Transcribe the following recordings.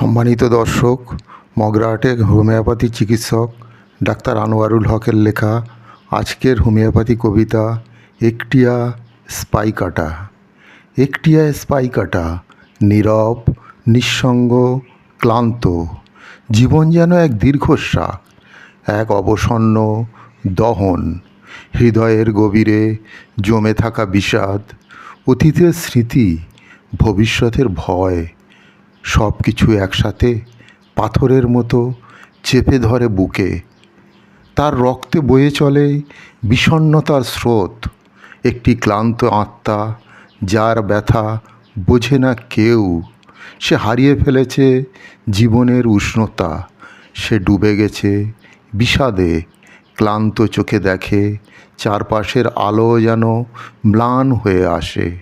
সম্মানিত দর্শক, মগরাহাটে হোমিওপ্যাথি চিকিৎসক ডাক্তার আনোয়ারুল হকের লেখা আজকের হোমিওপ্যাথি কবিতা, একটিয়া স্পাইকাটা একটিয়া স্পাইকাটা নীরব, নিঃসঙ্গ, ক্লান্ত। জীবন যেন এক দীর্ঘশ্বাস, এক অবসন্ন দহন। হৃদয়ের গভীরে জমে থাকা বিষাদ, অতীতের স্মৃতি, ভবিষ্যতের ভয়। সব কিছু একসাথে পাথরের মতো চেপে ধরে বুকে। তার রক্তে বয়ে চলে বিষণ্ণতার স্রোত। একটি ক্লান্ত আত্মা যার ব্যথা বোঝে না কেউ। সে হারিয়ে ফেলেছে জীবনের উষ্ণতা। সে ডুবে গেছে বিষাদে। ক্লান্ত চোখে দেখে চারপাশের আলো যেন ম্লান হয়ে আসে।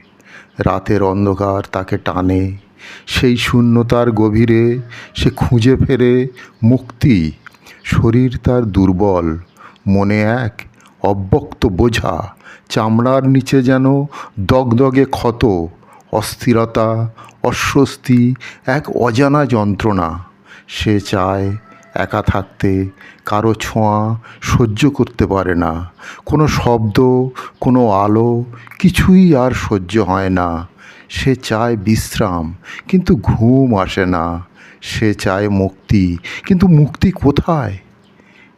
রাতের অন্ধকার তাকে টানে। সেই শূন্যতার গভীরে সে খুঁজে ফেরে মুক্তি। শরীর তার দুর্বল, মনে এক অব্যক্ত বোঝা। চামড়ার নিচে যেন দগদগে ক্ষত, অস্থিরতা, অস্বস্তি, এক অজানা যন্ত্রণা। সে চায় একা থাকতে, কারও ছোঁয়া সহ্য করতে পারে না। কোনো শব্দ, কোনো আলো কিছুই আর সহ্য হয় না। সে চায় বিশ্রাম, কিন্তু ঘুম আসে না। সে চায় মুক্তি, কিন্তু মুক্তি কোথায়?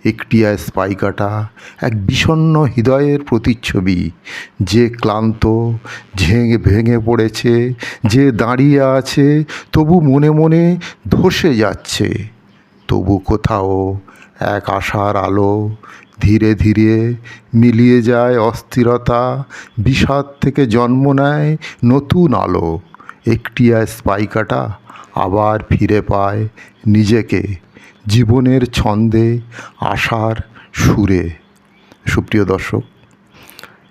একটিয়া স্পাইকাটা এক বিষণ্ণ হৃদয়ের প্রতিচ্ছবি। যে ক্লান্ত, ঝেঙে ভেঙে পড়েছে, যে দাঁড়িয়ে আছে, তবু মনে মনে ধসে যাচ্ছে। তবু কোথাও এক আশার আলো ধীরে ধীরে মিলিয়ে যায় অস্থিরতা, বিষাদ থেকে জন্ম নেয় নতুন আলো। একটিয়া স্পাইকাটা আবার ফিরে পায় নিজেকে, জীবনের ছন্দে, আশার সুরে। সুপ্রিয় দর্শক,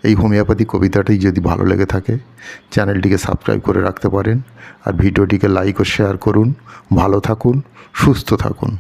এই হোমিওপ্যাথি কবিতাটি যদি ভালো লেগে থাকে, চ্যানেলটিকে সাবস্ক্রাইব করে রাখতে পারেন আর ভিডিওটিকে লাইক ও শেয়ার করুন। ভালো থাকুন, সুস্থ থাকুন।